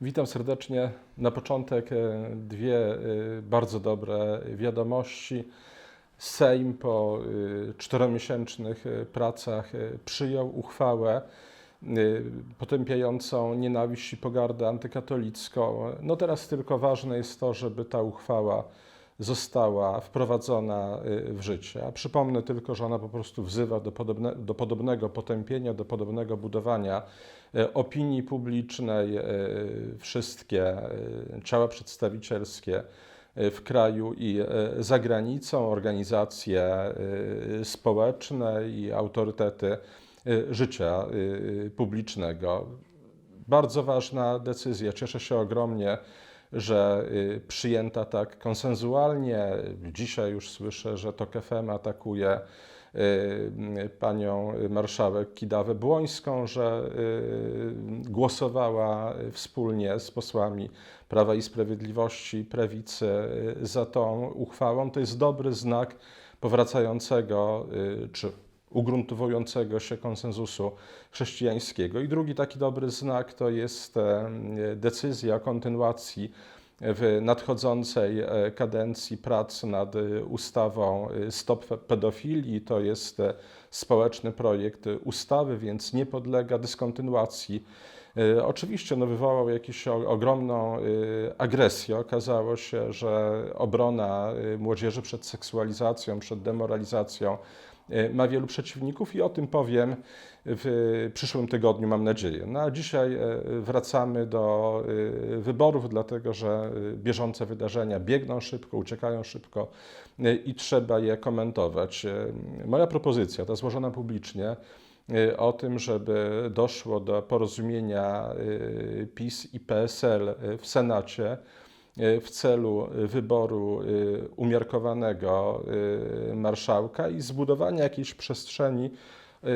Witam serdecznie. Na początek e, dwie e, bardzo dobre wiadomości. Sejm po e, czteromiesięcznych pracach przyjął uchwałę potępiającą nienawiść i pogardę antykatolicką. No teraz tylko ważne jest to, żeby ta uchwała została wprowadzona e, w życie. A przypomnę tylko, że ona po prostu wzywa do, podobne, do podobnego potępienia, do podobnego budowania e, opinii publicznej. e, Wszystkie ciała przedstawicielskie w kraju i za granicą, organizacje społeczne i autorytety życia publicznego. Bardzo ważna decyzja. Cieszę się ogromnie, że y, przyjęta tak konsensualnie. Dzisiaj już słyszę, że TOK FM atakuje y, panią marszałek Kidawę Błońską, że y, głosowała wspólnie z posłami Prawa i Sprawiedliwości, Prawicy za tą uchwałą. To jest dobry znak powracającego czy ugruntowującego się konsensusu chrześcijańskiego. I drugi taki dobry znak to jest e, decyzja o kontynuacji w nadchodzącej e, kadencji prac nad e, ustawą e, Stop Pedofilii. To jest e, społeczny projekt ustawy, więc nie podlega dyskontynuacji. E, Oczywiście no, wywołał jakąś ogromną e, agresję. Okazało się, że obrona e, młodzieży przed seksualizacją, przed demoralizacją e, ma wielu przeciwników i o tym powiem w przyszłym tygodniu, mam nadzieję. No a dzisiaj e, wracamy do e, wyborów, dlatego że e, bieżące wydarzenia biegną szybko, uciekają szybko e, i trzeba je komentować. E, Moja propozycja, ta złożona publicznie, e, o tym, żeby doszło do porozumienia e, PiS i PSL w Senacie e, w celu wyboru e, umiarkowanego e, marszałka i zbudowania jakiejś przestrzeni e,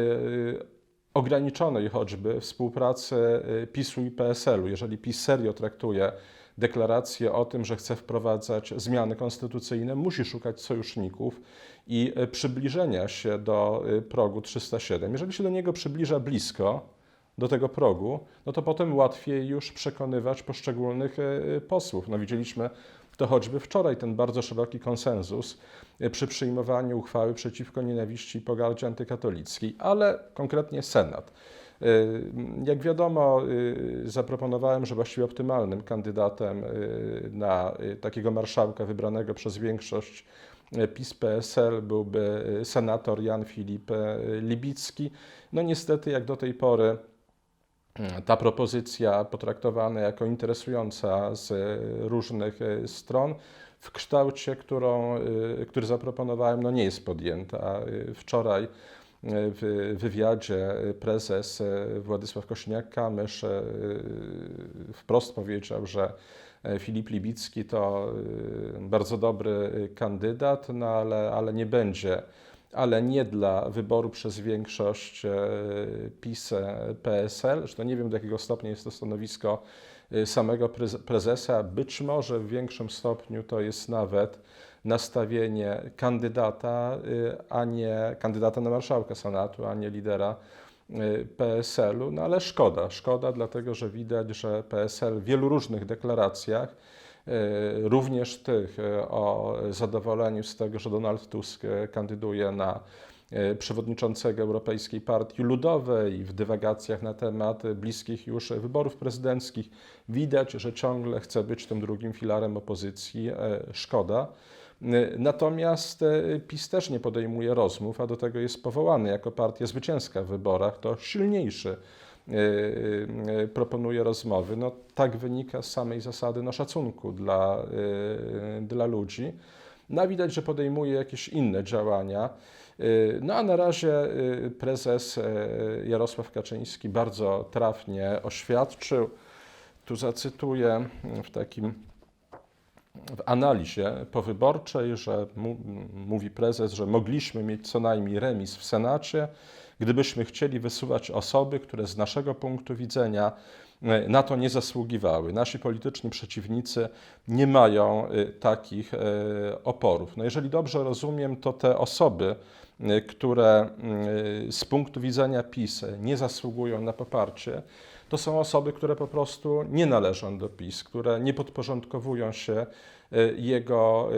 ograniczonej choćby współpracy e, PiSu i PSL-u. Jeżeli PiS serio traktuje deklarację o tym, że chce wprowadzać zmiany konstytucyjne, musi szukać sojuszników i e, przybliżenia się do e, progu 307. Jeżeli się do niego przybliża blisko, do tego progu, no to potem łatwiej już przekonywać poszczególnych e, posłów. No widzieliśmy to choćby wczoraj, ten bardzo szeroki konsensus e, przy przyjmowaniu uchwały przeciwko nienawiści i pogardzie antykatolickiej, ale konkretnie Senat. E, Jak wiadomo, e, zaproponowałem, że właściwie optymalnym kandydatem e, na e, takiego marszałka wybranego przez większość e, PiS-PSL byłby e, senator Jan Filip e, Libicki. No niestety, jak do tej pory, ta propozycja potraktowana jako interesująca z różnych e, stron w kształcie, którą, e, który zaproponowałem, no nie jest podjęta. E, Wczoraj e, w wywiadzie prezes e, Władysław Kośniak-Kamysz e, wprost powiedział, że e, Filip Libicki to e, bardzo dobry kandydat, no ale, ale nie będzie ale nie dla wyboru przez większość e, PiS, e, PSL. Zresztą nie wiem, do jakiego stopnia jest to stanowisko e, samego prez- prezesa. Być może w większym stopniu to jest nawet nastawienie kandydata, e, a nie kandydata na marszałka Senatu, a nie lidera PSL-u. No ale szkoda, szkoda, dlatego że widać, że PSL w wielu różnych deklaracjach również tych e, o zadowoleniu z tego, że Donald Tusk e, kandyduje na e, przewodniczącego Europejskiej Partii Ludowej w dywagacjach na temat e, bliskich już wyborów prezydenckich widać, że ciągle chce być tym drugim filarem opozycji. E, Szkoda. E, Natomiast e, PiS też nie podejmuje rozmów, a do tego jest powołany jako partia zwycięska w wyborach. To silniejszy e, e, proponuje rozmowy. No, tak wynika z samej zasady no, szacunku dla, dla ludzi. No, widać, że podejmuje jakieś inne działania. No a na razie prezes Jarosław Kaczyński bardzo trafnie oświadczył, tu zacytuję w takim w analizie powyborczej, że mówi prezes, że mogliśmy mieć co najmniej remis w Senacie, gdybyśmy chcieli wysuwać osoby, które z naszego punktu widzenia e, na to nie zasługiwały. Nasi polityczni przeciwnicy nie mają e, takich e, oporów. No jeżeli dobrze rozumiem, to te osoby, które e, z punktu widzenia PiS nie zasługują na poparcie, to są osoby, które po prostu nie należą do PiS, które nie podporządkowują się jego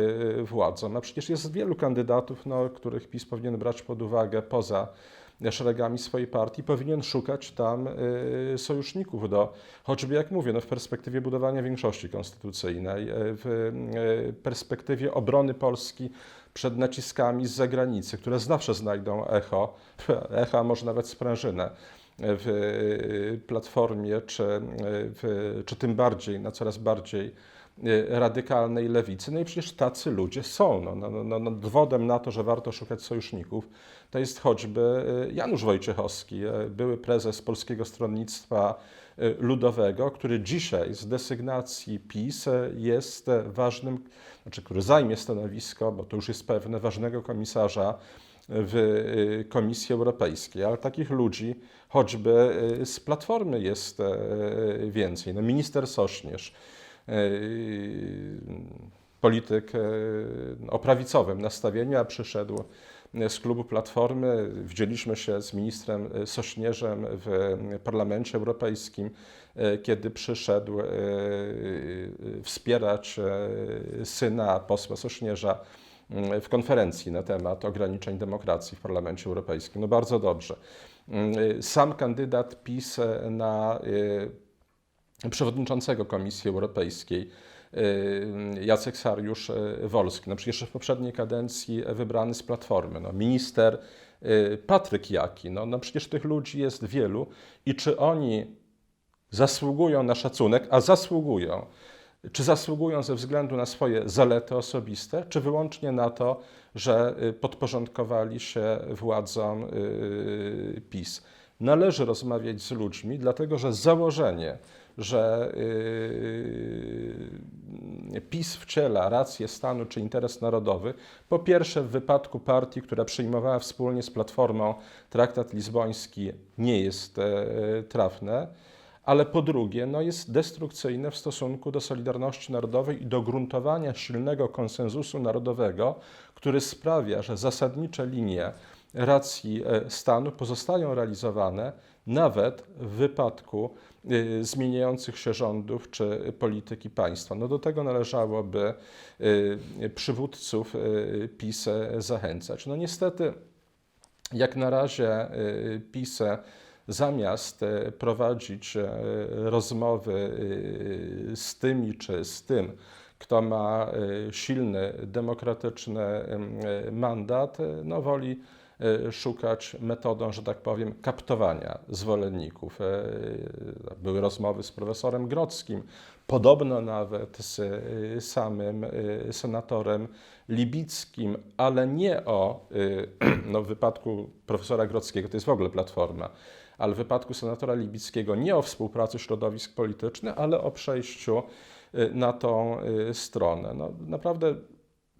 władzom. A przecież jest wielu kandydatów, no, których PiS powinien brać pod uwagę poza szeregami swojej partii, powinien szukać tam y, sojuszników do, choćby jak mówię, no w perspektywie budowania większości konstytucyjnej, y, w y, perspektywie obrony Polski przed naciskami z zagranicy, które zawsze znajdą echo, echa może nawet sprężynę w Platformie, czy, w, czy tym bardziej, na coraz bardziej radykalnej lewicy. No i przecież tacy ludzie są. No, no, no, no, dowodem na to, że warto szukać sojuszników, to jest choćby Janusz Wojciechowski, były prezes Polskiego Stronnictwa Ludowego, który dzisiaj z desygnacji PiS jest ważnym, znaczy który zajmie stanowisko, bo to już jest pewne, ważnego komisarza w Komisji Europejskiej, ale takich ludzi choćby z Platformy jest więcej. No, minister Sośnierz, polityk o prawicowym nastawieniu, a przyszedł z klubu Platformy. Widzieliśmy się z ministrem Sośnierzem w Parlamencie Europejskim, kiedy przyszedł wspierać syna posła Sośnierza w konferencji na temat ograniczeń demokracji w Parlamencie Europejskim. No bardzo dobrze. Sam kandydat PiS na przewodniczącego Komisji Europejskiej, Jacek Sariusz Wolski, no przecież w poprzedniej kadencji wybrany z Platformy, no minister Patryk Jaki, no, no przecież tych ludzi jest wielu i czy oni zasługują na szacunek, a zasługują, czy zasługują ze względu na swoje zalety osobiste, czy wyłącznie na to, że podporządkowali się władzom PiS. Należy rozmawiać z ludźmi, dlatego że założenie, że yy, PiS wciela rację stanu czy interes narodowy, po pierwsze w wypadku partii, która przyjmowała wspólnie z Platformą traktat lizboński, nie jest e, trafne, ale po drugie no jest destrukcyjne w stosunku do Solidarności Narodowej i do gruntowania silnego konsensusu narodowego, który sprawia, że zasadnicze linie racji e, stanu pozostają realizowane nawet w wypadku y, zmieniających się rządów czy polityki państwa. No do tego należałoby y, przywódców PiS zachęcać. No niestety, jak na razie PiS zamiast prowadzić rozmowy z tymi czy z tym, kto ma silny, demokratyczny mandat, no woli E, szukać metodą, że tak powiem, kaptowania zwolenników. E, były rozmowy z profesorem Grodzkim, podobno nawet z e, samym senatorem Libickim, ale nie o, no w wypadku profesora Grodzkiego, to jest w ogóle platforma, ale w wypadku senatora Libickiego nie o współpracy środowisk politycznych, ale o przejściu na tą stronę. No, naprawdę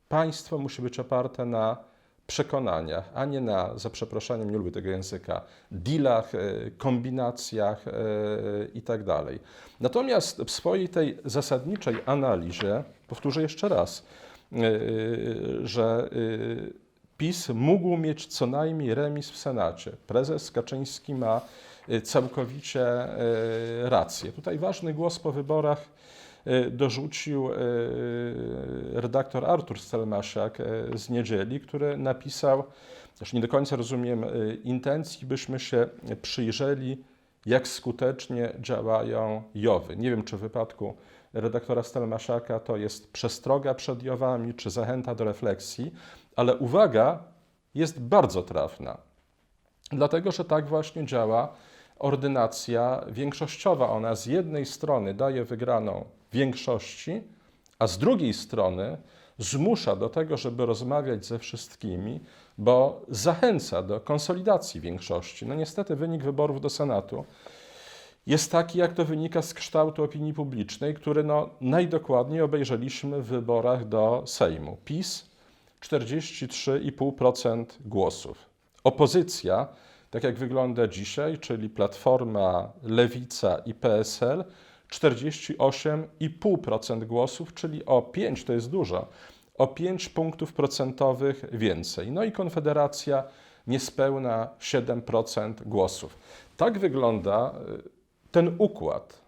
państwo musi być oparte na przekonaniach, a nie na, za przeproszeniem, nie lubię tego języka, dealach, e, kombinacjach e, itd. Tak Natomiast w swojej tej zasadniczej analizie, powtórzę jeszcze raz, e, że PiS mógł mieć co najmniej remis w Senacie. Prezes Kaczyński ma całkowicie rację. Tutaj ważny głos po wyborach dorzucił e, redaktor Artur Stelmasiak e, z niedzieli, który napisał, też nie do końca rozumiem intencji, byśmy się przyjrzeli, jak skutecznie działają Jowy. Nie wiem, czy w wypadku redaktora Stelmasiaka to jest przestroga przed Jowami, czy zachęta do refleksji, ale uwaga jest bardzo trafna, dlatego że tak właśnie działa ordynacja większościowa. Ona z jednej strony daje wygraną większości, a z drugiej strony zmusza do tego, żeby rozmawiać ze wszystkimi, bo zachęca do konsolidacji większości. No niestety wynik wyborów do Senatu jest taki, jak to wynika z kształtu opinii publicznej, który no, najdokładniej obejrzeliśmy w wyborach do Sejmu. PiS 43,5% głosów. Opozycja, tak jak wygląda dzisiaj, czyli Platforma, Lewica i PSL, 48,5% głosów, czyli o 5, to jest dużo, o 5 punktów procentowych więcej. No i Konfederacja niespełna 7% głosów. Tak wygląda y, ten układ,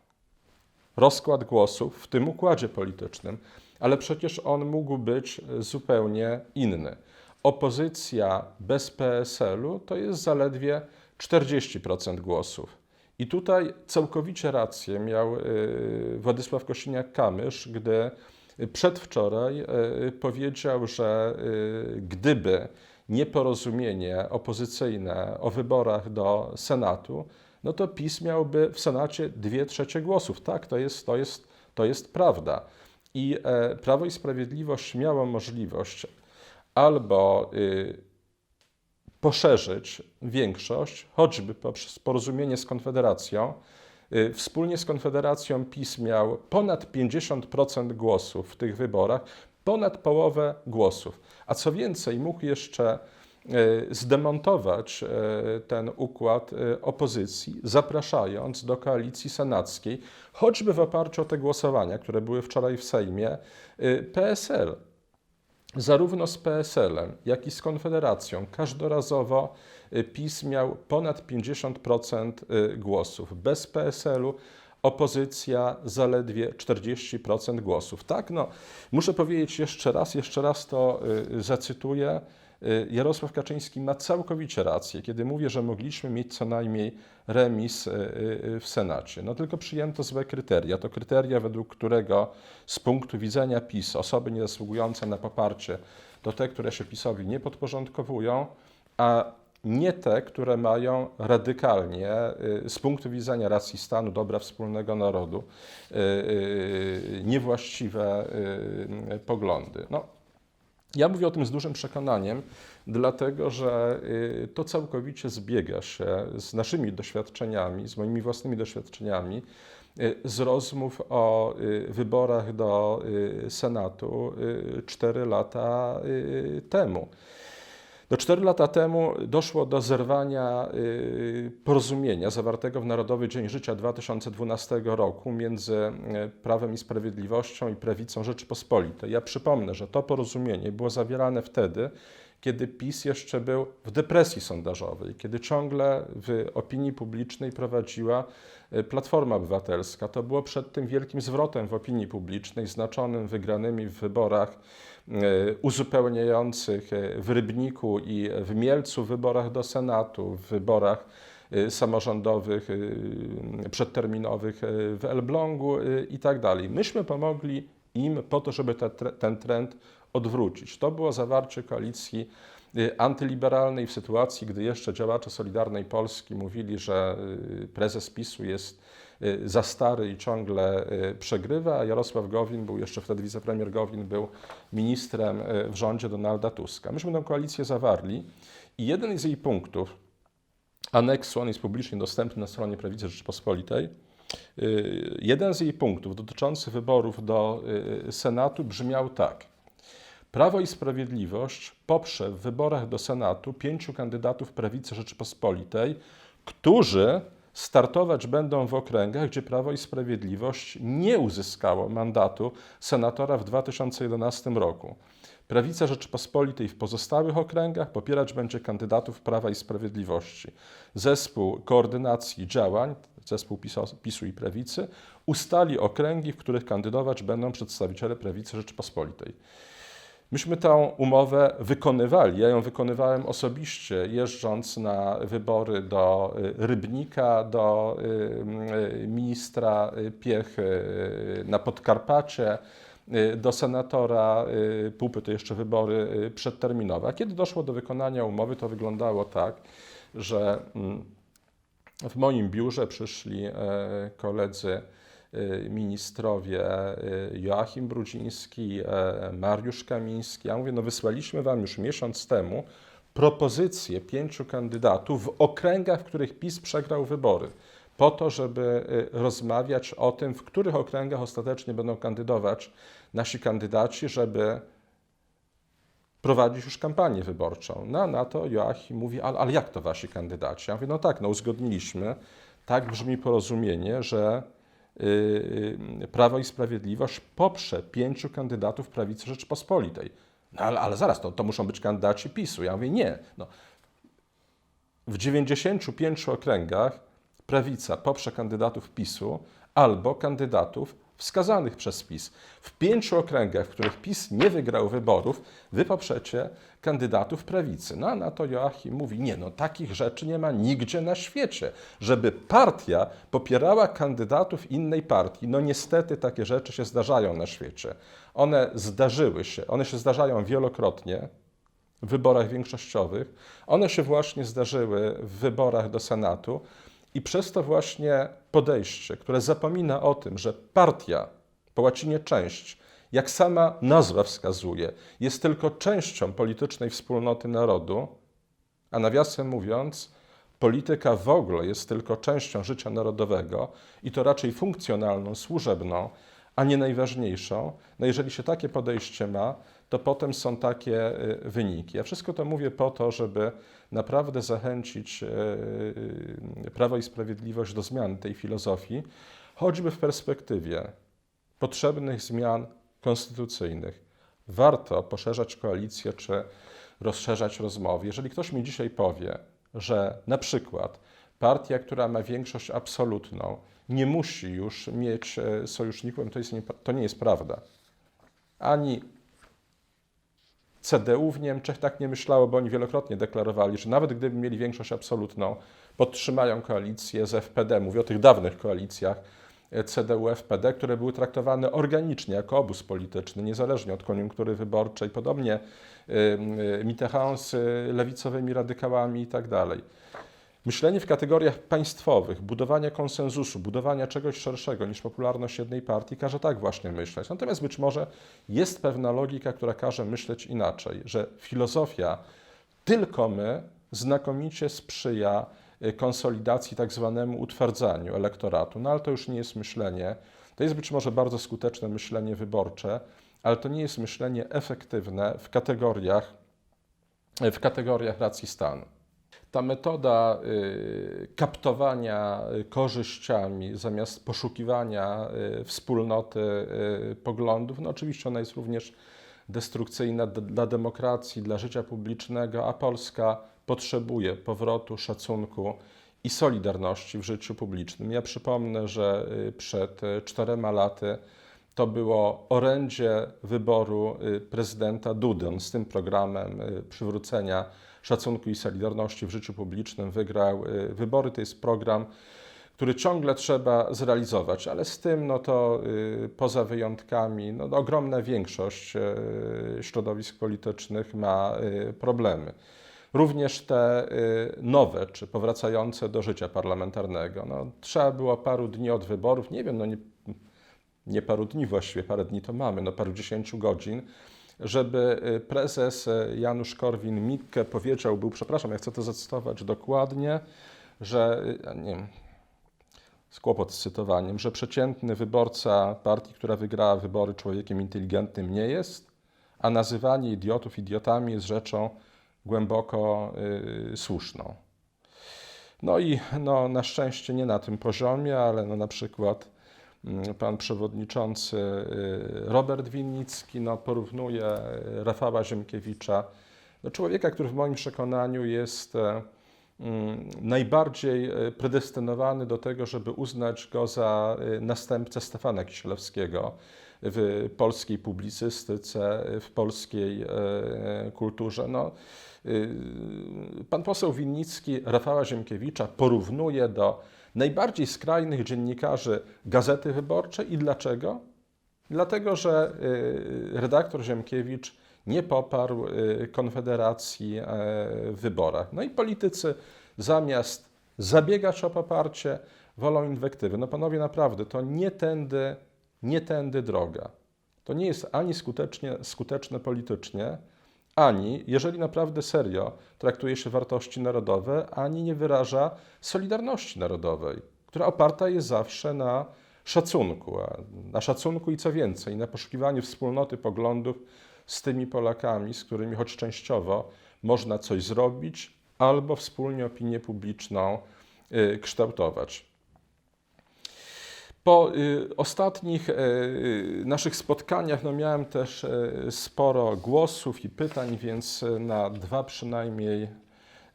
rozkład głosów w tym układzie politycznym, ale przecież on mógł być zupełnie inny. Opozycja bez PSL-u to jest zaledwie 40% głosów. I tutaj całkowicie rację miał y, Władysław Kosiniak-Kamysz, gdy przedwczoraj y, powiedział, że y, gdyby nieporozumienie opozycyjne o wyborach do Senatu, no to PiS miałby w Senacie dwie trzecie głosów. Tak, to jest, to jest, to jest prawda. I e, Prawo i Sprawiedliwość miało możliwość albo y, poszerzyć większość, choćby poprzez porozumienie z Konfederacją. Y, Wspólnie z Konfederacją PiS miał ponad 50% głosów w tych wyborach, ponad połowę głosów. A co więcej, mógł jeszcze y, zdemontować y, ten układ opozycji, zapraszając do koalicji senackiej, choćby w oparciu o te głosowania, które były wczoraj w Sejmie, PSL zarówno z PSL-em, jak i z Konfederacją każdorazowo y, PiS miał ponad 50% y, głosów. Bez PSL-u opozycja zaledwie 40% głosów. Tak, no, muszę powiedzieć jeszcze raz, jeszcze raz to y, zacytuję. Y, Jarosław Kaczyński ma całkowicie rację, kiedy mówi, że mogliśmy mieć co najmniej remis y, y, w Senacie. No tylko przyjęto złe kryteria. To kryteria, według którego z punktu widzenia PiS osoby niezasługujące na poparcie to te, które się PiSowi nie podporządkowują, a nie te, które mają radykalnie z punktu widzenia racji stanu, dobra wspólnego narodu, niewłaściwe poglądy. No, ja mówię o tym z dużym przekonaniem, dlatego że y, to całkowicie zbiega się z naszymi doświadczeniami, z moimi własnymi doświadczeniami, y, z rozmów o y, wyborach do Senatu 4 lata temu. Do 4 lata temu doszło do zerwania porozumienia zawartego w Narodowy Dzień Życia 2012 roku między Prawem i Sprawiedliwością i Prawicą Rzeczypospolitej. Ja przypomnę, że to porozumienie było zawierane wtedy, kiedy PiS jeszcze był w depresji sondażowej, kiedy ciągle w opinii publicznej prowadziła Platforma Obywatelska. To było przed tym wielkim zwrotem w opinii publicznej, znaczonym wygranymi w wyborach uzupełniających w Rybniku i w Mielcu, w wyborach do Senatu, w wyborach samorządowych, przedterminowych w Elblągu i tak dalej. Myśmy pomogli im po to, żeby te, ten trend odwrócić. To było zawarcie koalicji antyliberalnej w sytuacji, gdy jeszcze działacze Solidarnej Polski mówili, że prezes PiSu jest za stary i ciągle przegrywa, a Jarosław Gowin był jeszcze wtedy wicepremier Gowin, był ministrem w rządzie Donalda Tuska. Myśmy tę koalicję zawarli i jeden z jej punktów, aneksu, on jest publicznie dostępny na stronie Prawicy Rzeczypospolitej, jeden z jej punktów dotyczący wyborów do Senatu brzmiał tak – Prawo i Sprawiedliwość poprze w wyborach do Senatu pięciu kandydatów prawicy Rzeczypospolitej, którzy startować będą w okręgach, gdzie Prawo i Sprawiedliwość nie uzyskało mandatu senatora w 2011 roku. Prawica Rzeczypospolitej w pozostałych okręgach popierać będzie kandydatów Prawa i Sprawiedliwości. Zespół koordynacji działań, zespół PiSu i Prawicy, ustali okręgi, w których kandydować będą przedstawiciele Prawicy Rzeczypospolitej. Myśmy tę umowę wykonywali. Ja ją wykonywałem osobiście, jeżdżąc na wybory do y, Rybnika, do y, y, ministra Piech na Podkarpacie, do senatora Pupy, to jeszcze wybory przedterminowe. A kiedy doszło do wykonania umowy, to wyglądało tak, że mm, w moim biurze przyszli koledzy Y, ministrowie y, Joachim Brudziński, e, Mariusz Kamiński. Ja mówię, no wysłaliśmy wam już miesiąc temu propozycję pięciu kandydatów w okręgach, w których PiS przegrał wybory, po to, żeby y, rozmawiać o tym, w których okręgach ostatecznie będą kandydować nasi kandydaci, żeby prowadzić już kampanię wyborczą. No, na to Joachim mówi, ale, ale jak to wasi kandydaci? Ja mówię, no tak, no uzgodniliśmy, tak brzmi porozumienie, że Y, y, Prawo i Sprawiedliwość poprze pięciu kandydatów prawicy Rzeczpospolitej. No ale, ale zaraz, to, to muszą być kandydaci PiSu. Ja mówię, nie. No, w 95 okręgach prawica poprze kandydatów PiSu albo kandydatów wskazanych przez PiS. W pięciu okręgach, w których PiS nie wygrał wyborów, wy poprzecie kandydatów prawicy. No a na to Joachim mówi, nie no, takich rzeczy nie ma nigdzie na świecie, żeby partia popierała kandydatów innej partii. No niestety takie rzeczy się zdarzają na świecie. One zdarzyły się, one się zdarzają wielokrotnie, w wyborach większościowych. One się właśnie zdarzyły w wyborach do Senatu i przez to właśnie podejście, które zapomina o tym, że partia, po łacinie część, jak sama nazwa wskazuje, jest tylko częścią politycznej wspólnoty narodu, a nawiasem mówiąc, polityka w ogóle jest tylko częścią życia narodowego i to raczej funkcjonalną, służebną, a nie najważniejszą. No jeżeli się takie podejście ma, to potem są takie y, wyniki. Ja wszystko to mówię po to, żeby naprawdę zachęcić y, y, Prawo i Sprawiedliwość do zmiany tej filozofii, choćby w perspektywie potrzebnych zmian konstytucyjnych. Warto poszerzać koalicję czy rozszerzać rozmowy. Jeżeli ktoś mi dzisiaj powie, że na przykład partia, która ma większość absolutną, nie musi już mieć e, sojuszników, to, jest nie, to nie jest prawda. Ani CDU w Niemczech tak nie myślało, bo oni wielokrotnie deklarowali, że nawet gdyby mieli większość absolutną, podtrzymają koalicję z FPD. Mówię o tych dawnych koalicjach e, CDU-FPD, które były traktowane organicznie jako obóz polityczny, niezależnie od koniunktury wyborczej. Podobnie Mitterrand z lewicowymi radykałami i tak dalej. Myślenie w kategoriach państwowych, budowanie konsensusu, budowania czegoś szerszego niż popularność jednej partii każe tak właśnie myśleć. Natomiast być może jest pewna logika, która każe myśleć inaczej, że filozofia tylko my znakomicie sprzyja y, konsolidacji, tak zwanemu utwardzaniu elektoratu. No ale to już nie jest myślenie. To jest być może bardzo skuteczne myślenie wyborcze, ale to nie jest myślenie efektywne w kategoriach, w kategoriach racji stanu ta metoda y, kaptowania y, korzyściami zamiast poszukiwania y, wspólnoty poglądów, no oczywiście ona jest również destrukcyjna dla demokracji, dla życia publicznego, a Polska potrzebuje powrotu, szacunku i solidarności w życiu publicznym. Ja przypomnę, że przed czterema laty to było orędzie wyboru prezydenta Dudy. z tym programem przywrócenia szacunku i solidarności w życiu publicznym wygrał y, wybory. To jest program, który ciągle trzeba zrealizować, ale z tym, no to y, poza wyjątkami, no, ogromna większość y, środowisk politycznych ma problemy. Również te nowe, czy powracające do życia parlamentarnego. No, trzeba było paru dni od wyborów, nie wiem, no nie, nie paru dni właściwie, parę dni to mamy, no paru dziesięciu godzin, żeby y, prezes y, Janusz Korwin-Mikke powiedział, był, przepraszam, ja chcę to zacytować dokładnie, że, y, nie wiem, z kłopot z cytowaniem, że przeciętny wyborca partii, która wygrała wybory, człowiekiem inteligentnym nie jest, a nazywanie idiotów idiotami jest rzeczą głęboko słuszną. No i no, na szczęście nie na tym poziomie, ale no, na przykład pan przewodniczący y, Robert Winnicki no, porównuje Rafała Ziemkiewicza do człowieka, który w moim przekonaniu jest e, mm, najbardziej predestynowany do tego, żeby uznać go za następcę Stefana Kisielewskiego w polskiej publicystyce, w polskiej kulturze. No, pan poseł Winnicki Rafała Ziemkiewicza porównuje do najbardziej skrajnych dziennikarzy Gazety Wyborczej. I dlaczego? Dlatego, że y, redaktor Ziemkiewicz nie poparł y, Konfederacji e, w wyborach. No i politycy zamiast zabiegać o poparcie, wolą inwektywy. No panowie, naprawdę, to nie tędy, nie tędy droga. To nie jest ani skutecznie, skuteczne politycznie, ani, jeżeli naprawdę serio traktuje się wartości narodowe, ani nie wyraża solidarności narodowej, która oparta jest zawsze na szacunku, na szacunku i co więcej, na poszukiwaniu wspólnoty poglądów z tymi Polakami, z którymi choć częściowo można coś zrobić, albo wspólnie opinię publiczną y, kształtować. Po y, ostatnich y, y, naszych spotkaniach no miałem też sporo głosów i pytań, więc na dwa przynajmniej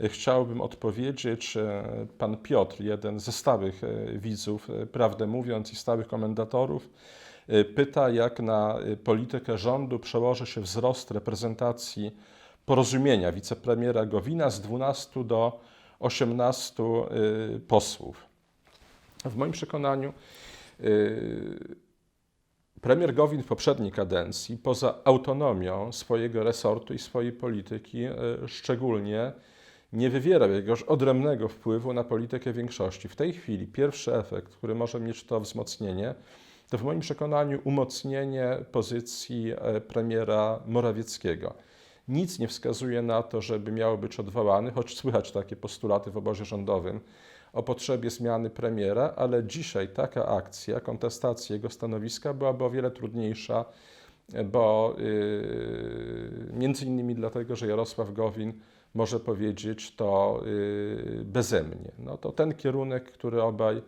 chciałbym odpowiedzieć. Pan Piotr, jeden ze stałych widzów, prawdę mówiąc, i stałych komentatorów, pyta, jak na politykę rządu przełoży się wzrost reprezentacji porozumienia wicepremiera Gowina z 12 do 18 posłów. W moim przekonaniu Premier Gowin w poprzedniej kadencji, poza autonomią swojego resortu i swojej polityki, e, szczególnie nie wywierał jakiegoś odrębnego wpływu na politykę większości. W tej chwili pierwszy efekt, który może mieć to wzmocnienie, to w moim przekonaniu umocnienie pozycji e, premiera Morawieckiego. Nic nie wskazuje na to, żeby miał być odwołany, choć słychać takie postulaty w obozie rządowym o potrzebie zmiany premiera, ale dzisiaj taka akcja, kontestacja jego stanowiska byłaby o wiele trudniejsza, bo yy, między innymi dlatego, że Jarosław Gowin może powiedzieć to yy, beze mnie. No to ten kierunek, który obaj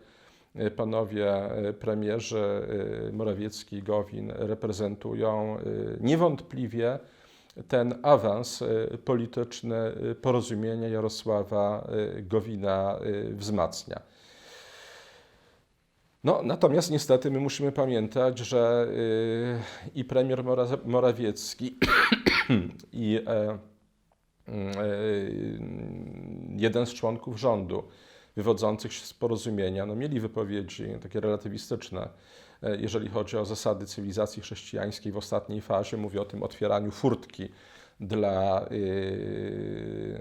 yy, panowie yy, premierzy yy, Morawiecki i Gowin reprezentują, niewątpliwie ten awans y, polityczny y, porozumienia Jarosława y, Gowina wzmacnia. No, natomiast niestety my musimy pamiętać, że i premier Morawiecki, i e, jeden z członków rządu wywodzących się z porozumienia no, mieli wypowiedzi takie relatywistyczne jeżeli chodzi o zasady cywilizacji chrześcijańskiej w ostatniej fazie. Mówię o tym otwieraniu furtki dla y,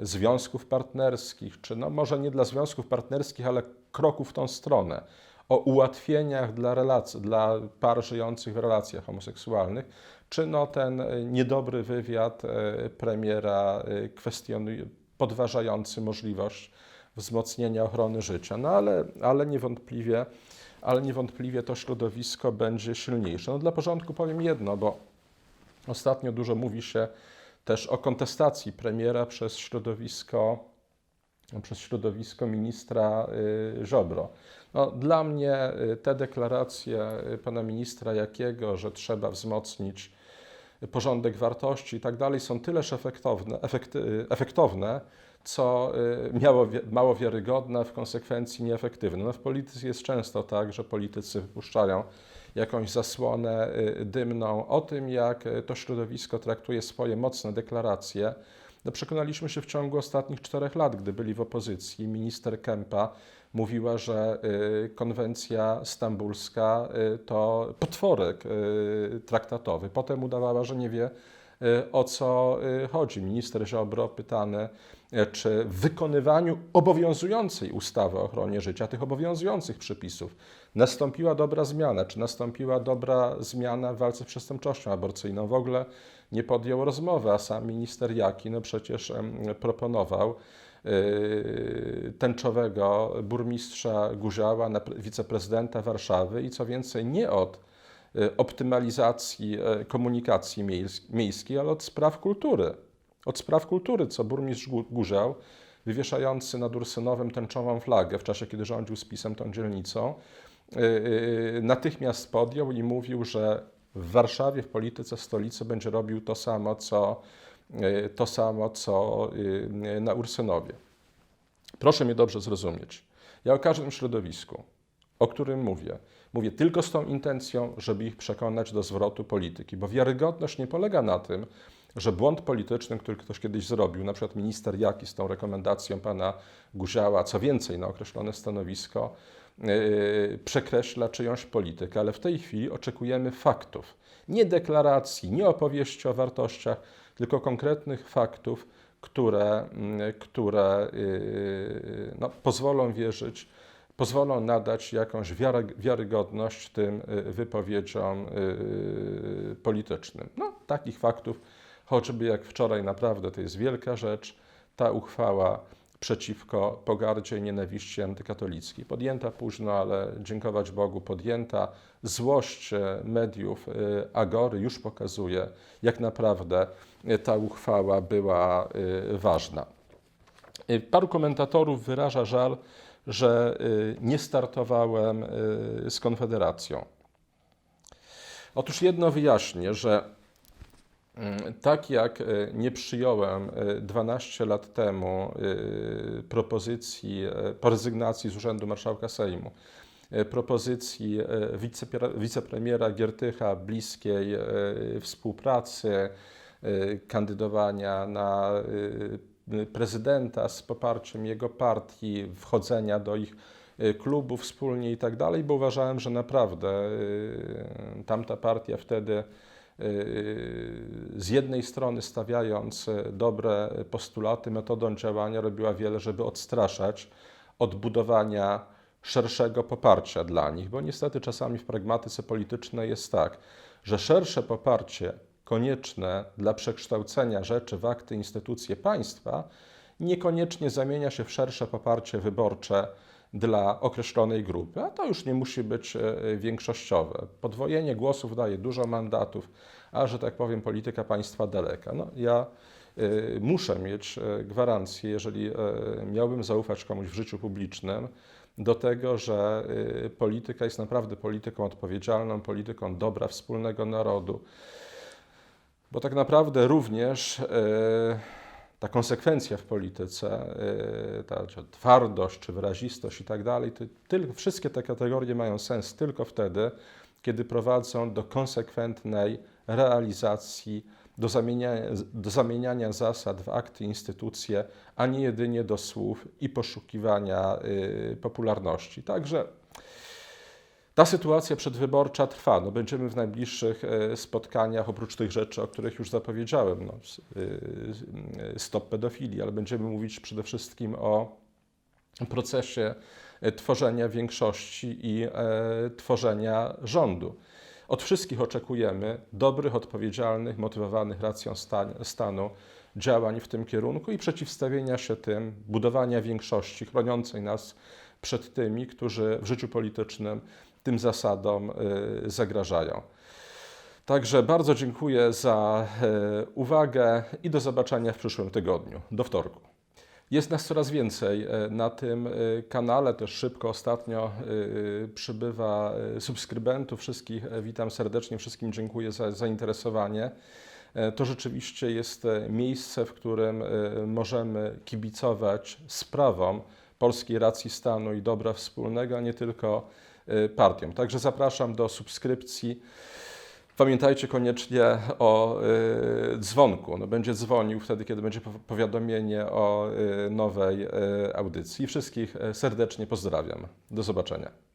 związków partnerskich, czy no może nie dla związków partnerskich, ale kroków w tą stronę, o ułatwieniach dla, relacji, dla par żyjących w relacjach homoseksualnych, czy no ten niedobry wywiad e, premiera e, kwestionuje, podważający możliwość wzmocnienia ochrony życia. No ale, ale niewątpliwie ale niewątpliwie to środowisko będzie silniejsze. No dla porządku powiem jedno, bo ostatnio dużo mówi się też o kontestacji premiera przez środowisko, przez środowisko ministra y, Żobro. No, dla mnie y, te deklaracje y, pana ministra Jakiego, że trzeba wzmocnić porządek wartości i tak dalej, są tyleż efektowne, efektowne co y, miało mało wiarygodne, w konsekwencji nieefektywne. No w polityce jest często tak, że politycy wypuszczają jakąś zasłonę y, dymną o tym, jak y, to środowisko traktuje swoje mocne deklaracje. No przekonaliśmy się w ciągu ostatnich czterech lat, gdy byli w opozycji. Minister Kempa mówiła, że konwencja stambulska to potworek traktatowy. Potem udawała, że nie wie, o co chodzi. Minister Ziobro pytany, czy w wykonywaniu obowiązującej ustawy o ochronie życia, tych obowiązujących przepisów, nastąpiła dobra zmiana, czy nastąpiła dobra zmiana w walce z przestępczością aborcyjną. W ogóle nie podjął rozmowy, a sam minister Jaki no przecież proponował yy, tęczowego burmistrza Guziała na wiceprezydenta Warszawy i co więcej nie od e, optymalizacji komunikacji miejskiej, ale od spraw kultury od spraw kultury, co burmistrz Górzał, wywieszający nad Ursynowem tęczową flagę w czasie, kiedy rządził z pisem tą dzielnicą, y, y, natychmiast podjął i mówił, że w Warszawie, w polityce stolicy będzie robił to samo, co, y, to samo, co na Ursynowie. Proszę mnie dobrze zrozumieć. Ja o każdym środowisku, o którym mówię, mówię tylko z tą intencją, żeby ich przekonać do zwrotu polityki, bo wiarygodność nie polega na tym, że błąd polityczny, który ktoś kiedyś zrobił, na przykład minister Jaki z tą rekomendacją pana Guziała, co więcej na określone stanowisko, yy, przekreśla czyjąś politykę, ale w tej chwili oczekujemy faktów. Nie deklaracji, nie opowieści o wartościach, tylko konkretnych faktów, które, yy, które yy, no, pozwolą wierzyć, pozwolą nadać jakąś wiarygodność tym yy, wypowiedziom politycznym. No, takich faktów choćby jak wczoraj naprawdę to jest wielka rzecz, ta uchwała przeciwko pogardzie i nienawiści antykatolickiej. Podjęta późno, ale dziękować Bogu podjęta. Złość e, mediów e, Agory już pokazuje, jak naprawdę e, ta uchwała była ważna. Paru komentatorów wyraża żal, że nie startowałem z Konfederacją. Otóż jedno wyjaśnię, że Tak jak e, nie przyjąłem e, 12 lat temu e, propozycji e, po rezygnacji z Urzędu Marszałka Sejmu, e, propozycji e, wicepre- wicepremiera Giertycha bliskiej e, współpracy, e, kandydowania na e, prezydenta z poparciem jego partii, wchodzenia do ich e, klubu wspólnie i tak dalej, bo uważałem, że naprawdę e, tamta partia wtedy z jednej strony stawiając e, dobre postulaty, metodą działania robiła wiele, żeby odstraszać od budowania szerszego poparcia dla nich, bo niestety czasami w pragmatyce politycznej jest tak, że szersze poparcie konieczne dla przekształcenia rzeczy w akty instytucje państwa niekoniecznie zamienia się w szersze poparcie wyborcze dla określonej grupy, a to już nie musi być e, większościowe. Podwojenie głosów daje dużo mandatów, a że tak powiem, polityka państwa daleka. No, ja y, muszę mieć e, gwarancję, jeżeli e, miałbym zaufać komuś w życiu publicznym, do tego, że polityka jest naprawdę polityką odpowiedzialną, polityką dobra wspólnego narodu. Bo tak naprawdę również e, ta konsekwencja w polityce, e, ta czy twardość czy wyrazistość i tak dalej, tylko, wszystkie te kategorie mają sens tylko wtedy, kiedy prowadzą do konsekwentnej realizacji, do zamieniania, do zamieniania zasad w akty, instytucje, a nie jedynie do słów i poszukiwania y, popularności. Także ta sytuacja przedwyborcza trwa. No, będziemy w najbliższych e, spotkaniach, oprócz tych rzeczy, o których już zapowiedziałem, no, y, y, stop pedofilii, ale będziemy mówić przede wszystkim o procesie e, tworzenia większości i e, tworzenia rządu. Od wszystkich oczekujemy dobrych, odpowiedzialnych, motywowanych racją stan- stanu działań w tym kierunku i przeciwstawienia się tym, budowania większości chroniącej nas przed tymi, którzy w życiu politycznym tym zasadom y, zagrażają. Także bardzo dziękuję za e, uwagę i do zobaczenia w przyszłym tygodniu. Do wtorku. Jest nas coraz więcej e, na tym e, kanale, też szybko ostatnio przybywa subskrybentów. Wszystkich witam serdecznie, wszystkim dziękuję za zainteresowanie. To rzeczywiście jest miejsce, w którym możemy kibicować sprawom polskiej racji stanu i dobra wspólnego, a nie tylko partiom. Także zapraszam do subskrypcji. Pamiętajcie koniecznie o y, dzwonku. No, będzie dzwonił wtedy, kiedy będzie po- powiadomienie o y, nowej y, audycji. Wszystkich y, serdecznie pozdrawiam. Do zobaczenia.